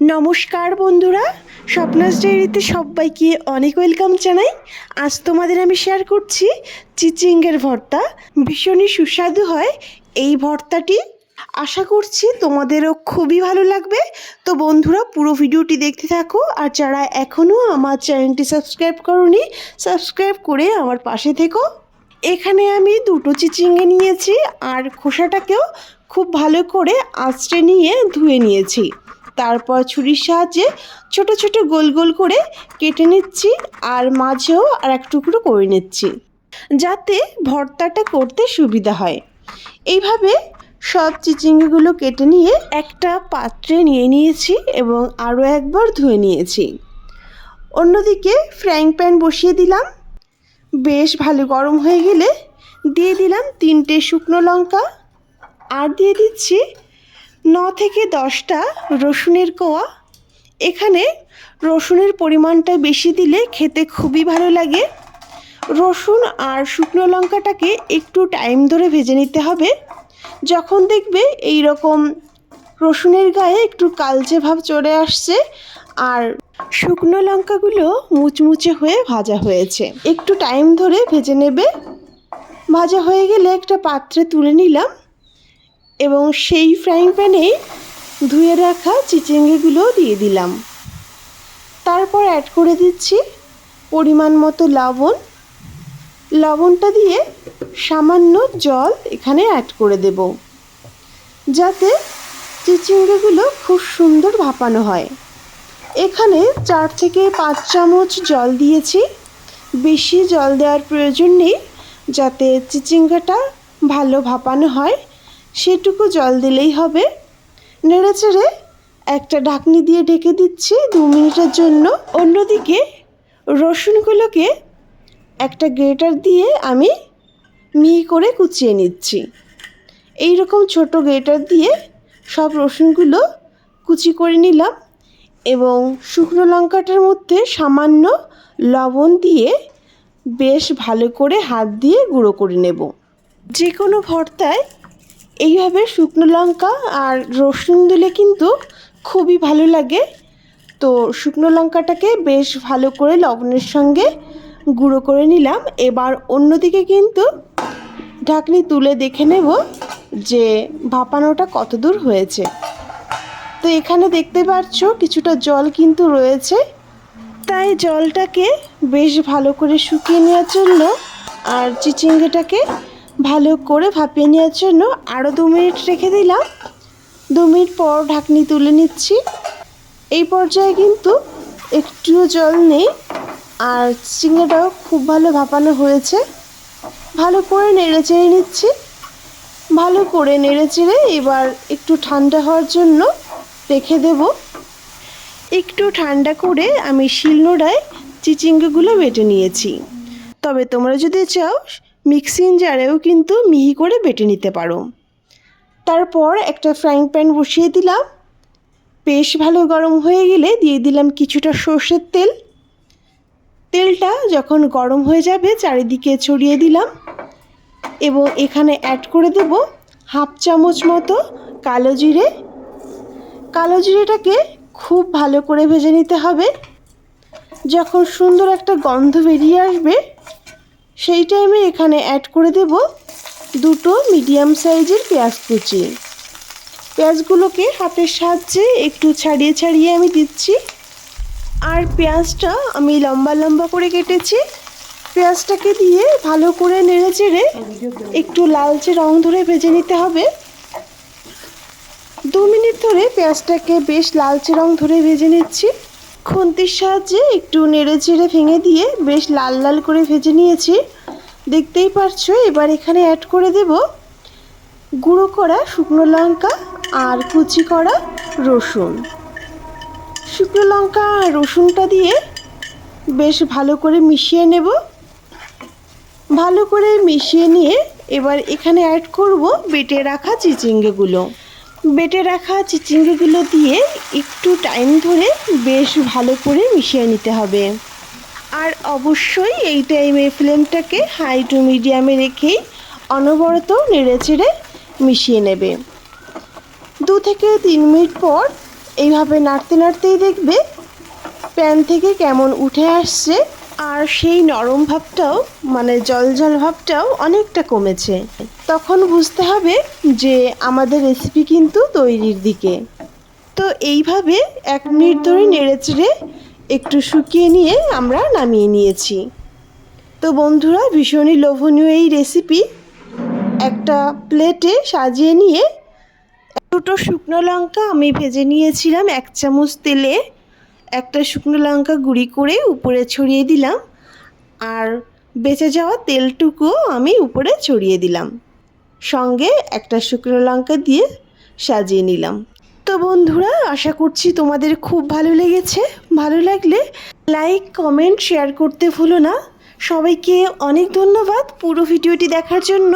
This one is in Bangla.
নমস্কার বন্ধুরা, স্বপ্নাস ডায়েরিতে সবাইকে অনেক ওয়েলকাম জানাই। আজ তোমাদের আমি শেয়ার করছি চিচিঙ্গের ভর্তা। ভীষণই সুস্বাদু হয় এই ভর্তাটি। আশা করছি তোমাদেরও খুবই ভালো লাগবে। তো বন্ধুরা, পুরো ভিডিওটি দেখতে থাকো। আর যারা এখনও আমার চ্যানেলটি সাবস্ক্রাইব করনি, সাবস্ক্রাইব করে আমার পাশে থেকো। এখানে আমি দুটো চিচিঙ্গে নিয়েছি আর খোসাটাকেও খুব ভালো করে আঁচড়ে নিয়ে ধুয়ে নিয়েছি। তারপর ছুরির সাহায্যে ছোট ছোট গোল গোল করে কেটে নিচ্ছি আর মাঝেও আর এক টুকরো করে নিচ্ছি, যাতে ভর্তাটা করতে সুবিধা হয়। এইভাবে সব চিচিঙ্গিগুলো কেটে নিয়ে একটা পাত্রে নিয়ে নিয়েছি এবং আরও একবার ধুয়ে নিয়েছি। অন্যদিকে ফ্রাইং প্যান বসিয়ে দিলাম। বেশ ভালো গরম হয়ে গেলে দিয়ে দিলাম তিনটে শুকনো লঙ্কা। আর দিয়ে দিচ্ছি ন থেকে দশটা রসুনের কোয়া। এখানে রসুনের পরিমাণটা বেশি দিলে খেতে খুবই ভালো লাগে। রসুন আর শুকনো লঙ্কাটাকে একটু টাইম ধরে ভেজে নিতে হবে। যখন দেখবে এই রকম রসুনের গায়ে একটু কালচে ভাব চলে আসছে আর শুকনো লঙ্কাগুলো মুচমুচে হয়ে ভাজা হয়েছে। একটু টাইম ধরে ভেজে নেবে। ভাজা হয়ে গেলে একটা পাত্রে তুলে নিলাম। এবং সেই ফ্রাইং প্যানে ধুয়ে রাখা চিচিঙ্গিগুলো দিয়ে দিলাম। তারপর অ্যাড করে দিচ্ছি পরিমাণ মতো লবণ। লবণটা দিয়ে সামান্য জল এখানে অ্যাড করে দেব। যাতে চিচিঙ্গিগুলো খুব সুন্দর ভাপানো হয়। এখানে চার থেকে পাঁচ চামচ জল দিয়েছি। বেশি জল দেওয়ার প্রয়োজন নেই, যাতে চিচিঙ্গাটা ভালো ভাপানো হয়। সেটুকু জল দিলেই হবে। নেড়ে চেড়ে একটা ঢাকনি দিয়ে ঢেকে দিচ্ছি দু মিনিটের জন্য। অন্যদিকে রসুনগুলোকে একটা গ্রেটার দিয়ে আমি মিহি করে কুচিয়ে নিচ্ছি। এই রকম ছোট গ্রেটার দিয়ে সব রসুনগুলো কুচি করে নিলাম এবং শুকনো লঙ্কাটার মধ্যে সামান্য লবণ দিয়ে বেশ ভালো করে হাত দিয়ে গুঁড়ো করে নেব। যে কোনো ভর্তায় এইভাবে শুকনো লঙ্কা আর রসুন দিলে কিন্তু খুবই ভালো লাগে। তো শুকনো লঙ্কাটাকে বেশ ভালো করে লবণের সঙ্গে গুঁড়ো করে নিলাম। এবার অন্যদিকে কিন্তু ঢাকনি তুলে দেখে নেব যে ভাপানোটা কত দূর হয়েছে। তো এখানে দেখতে পাচ্ছ কিছুটা জল কিন্তু রয়েছে। তাই জলটাকে বেশ ভালো করে শুকিয়ে নেওয়ার জন্য আর চিচিঙ্গেটাকে ভালো করে ভাপিয়ে নেওয়ার জন্য আরও দু মিনিট রেখে দিলাম। দু মিনিট পর ঢাকনি তুলে নিচ্ছি। এই পর্যায়ে কিন্তু একটুও জল নেই আর চিচিঙ্গাটাও খুব ভালো ভাপানো হয়েছে। ভালো করে নেড়ে চেড়ে নিচ্ছি। ভালো করে নেড়ে চেড়ে এবার একটু ঠান্ডা হওয়ার জন্য রেখে দেব। একটু ঠান্ডা করে আমি শিলনোড়ায় চিচিঙ্গাগুলো বেটে নিয়েছি। তবে তোমরা যদি চাও মিক্সিং জারেও কিন্তু মিহি করে বেটে নিতে পারো। তারপর একটা ফ্রাইং প্যান বসিয়ে দিলাম। বেশ ভালো গরম হয়ে গেলে দিয়ে দিলাম কিছুটা সর্ষের তেল। তেলটা যখন গরম হয়ে যাবে, চারিদিকে ছড়িয়ে দিলাম এবং এখানে অ্যাড করে দেব হাফ চামচ মতো কালো জিরে। কালো জিরেটাকে খুব ভালো করে ভেজে নিতে হবে। যখন সুন্দর একটা গন্ধ বেরিয়ে আসবে সেই টাইমে এখানে অ্যাড করে দেব দুটো মিডিয়াম সাইজের পেঁয়াজ কুচি। পেঁয়াজগুলোকে হাতের সাহায্যে একটু ছাড়িয়ে ছাড়িয়ে আমি দিচ্ছি। আর পেঁয়াজটা আমি লম্বা লম্বা করে কেটেছি। পেঁয়াজটাকে দিয়ে ভালো করে নেড়ে চেড়ে একটু লালচে রং ধরে ভেজে নিতে হবে। দু মিনিট ধরে পেঁয়াজটাকে বেশ লালচে রং ধরে ভেজে নিচ্ছি। খুন্তির সাহায্যে একটু নেড়ে চেড়ে ভেঙে দিয়ে বেশ লাল লাল করে ভেজে নিয়েছি। দেখতেই পারছ, এবার এখানে অ্যাড করে দেব গুঁড়ো করা শুকনো লঙ্কা আর কুচি করা রসুন। শুকনো লঙ্কা আর রসুনটা দিয়ে বেশ ভালো করে মিশিয়ে নেব। ভালো করে মিশিয়ে নিয়ে এবার এখানে অ্যাড করব বেটে রাখা চিচিঙ্গেগুলো। বেটে রাখা চিচিঙ্গেগুলো দিয়ে একটু টাইম ধরে বেশ ভালো করে মিশিয়ে নিতে হবে। আর অবশ্যই এই টাইমে ফ্লেমটাকে হাই টু মিডিয়ামে রেখেই অনবরত নেড়ে চেড়ে মিশিয়ে নেবে। দু থেকে তিন মিনিট পর এইভাবে নাড়তে নাড়তেই দেখবে প্যান থেকে কেমন উঠে আসছে আর সেই নরম ভাবটাও মানে জল জল ভাবটাও অনেকটা কমেছে। তখন বুঝতে হবে যে আমাদের রেসিপি কিন্তু তৈরির দিকে। তো এইভাবে এক মিনিট ধরে নেড়ে চেড়ে একটু শুকিয়ে নিয়ে আমরা নামিয়ে নিয়েছি। তো বন্ধুরা, ভীষণই লোভনীয় এই রেসিপি একটা প্লেটে সাজিয়ে নিয়ে দুটো শুকনো লঙ্কা আমি ভেজে নিয়েছিলাম এক চামচ তেলে। একটা শুকনো লঙ্কা গুঁড়ি করে উপরে ছড়িয়ে দিলাম আর বেঁচে যাওয়া তেলটুকুও আমি উপরে ছড়িয়ে দিলাম। সঙ্গে একটা শুকনো লঙ্কা দিয়ে সাজিয়ে নিলাম। তো বন্ধুরা, আশা করছি তোমাদের খুব ভালো লেগেছে। ভালো লাগলে লাইক, কমেন্ট, শেয়ার করতে ভুলো না। সবাইকে অনেক ধন্যবাদ পুরো ভিডিওটি দেখার জন্য।